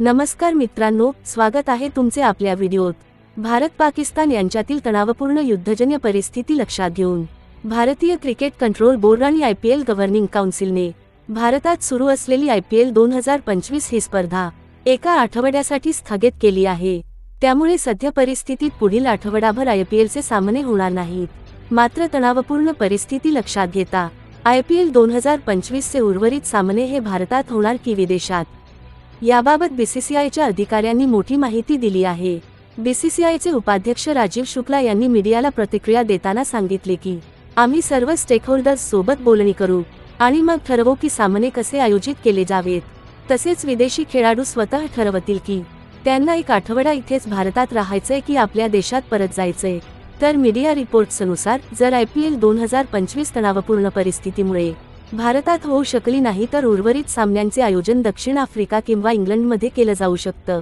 नमस्कार मित्रांनो स्वागत आहे तुमचे आपल्या व्हिडिओत. भारत पाकिस्तान यांच्यातील तणावपूर्ण युद्धजन्य परिस्थिती लक्षात घेऊन. भारतीय क्रिकेट कंट्रोल बोर्ड आणि आय पी एल गव्हर्निंग काउन्सिलने भारतात सुरू असलेली आय पी एल दोन हजार पंचवीस ही स्पर्धा एका आठवड्यासाठी स्थगित केली आहे. त्यामुळे सध्या परिस्थितीत पुढील आठवडाभर आय पी एलचे सामने होणार नाहीत. मात्र तणावपूर्ण परिस्थिती लक्षात घेता आय पी एल दोन हजार पंचवीसचे उर्वरित सामने हे भारतात होणार की विदेशात? याबाबत बीसीसीआयच्या अधिकाऱ्यांनी मोठी माहिती दिली आहे. बीसीसीआयचे उपाध्यक्ष राजीव शुक्ला यांनी मीडियाला प्रतिक्रिया देताना सांगितले की आम्ही सर्व स्टेकहोल्डर्स सोबत बोलणी करू आणि मग ठरवू की सामने कसे आयोजित केले जावेत. तसेच विदेशी खेळाडू स्वतः ठरवतील की त्यांना एक आठवडा इथेच भारतात राहायचंय की आपल्या देशात परत जायचंय. तर मीडिया रिपोर्ट्सनुसार जर आय पी एल दोन हजार पंचवीस तणावपूर्ण परिस्थितीमुळे भारतात होऊ शकली नाही तर उर्वरित सामन्यांचे आयोजन दक्षिण आफ्रिका किंवा इंग्लंडमध्ये केलं जाऊ शकतं.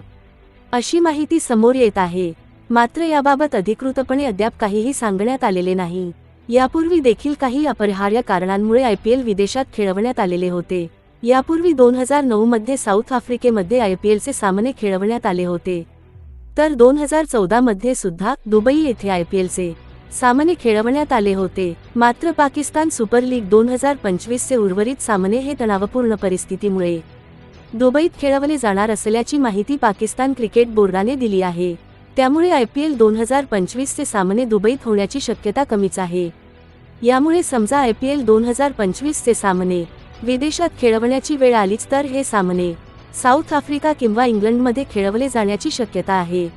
अशी माहिती समोर येत आहे. मात्र याबाबत अधिकृतपणे अद्याप काहीही सांगण्यात आलेले नाही. यापूर्वी देखील काही अपरिहार्य कारणांमुळे आय पी एल विदेशात खेळवण्यात आलेले होते. यापूर्वी दोन हजार नऊमध्ये साऊथ आफ्रिकेमध्ये आय पी एलचे सामने खेळवण्यात आले होते. तर दोन हजार चौदामध्ये सुद्धा दुबई येथे आय पी एलचे सामने खेळवण्यात आले होते. मात्र पाकिस्तान सुपर लीग दोन हजार पंचवीसचे उर्वरित सामने हे तणावपूर्ण परिस्थितीमुळे दुबईत खेळवले जाणार असल्याची माहिती पाकिस्तान क्रिकेट बोर्डाने दिली आहे. त्यामुळे आय पी एल दोन हजार पंचवीसचे सामने दुबईत होण्याची शक्यता कमीच आहे. यामुळे समजा आय पी एल दोन हजार पंचवीसचे सामने विदेशात खेळवण्याची वेळ आलीच तर हे सामने साऊथ आफ्रिका किंवा इंग्लंडमध्ये खेळवले जाण्याची शक्यता आहे.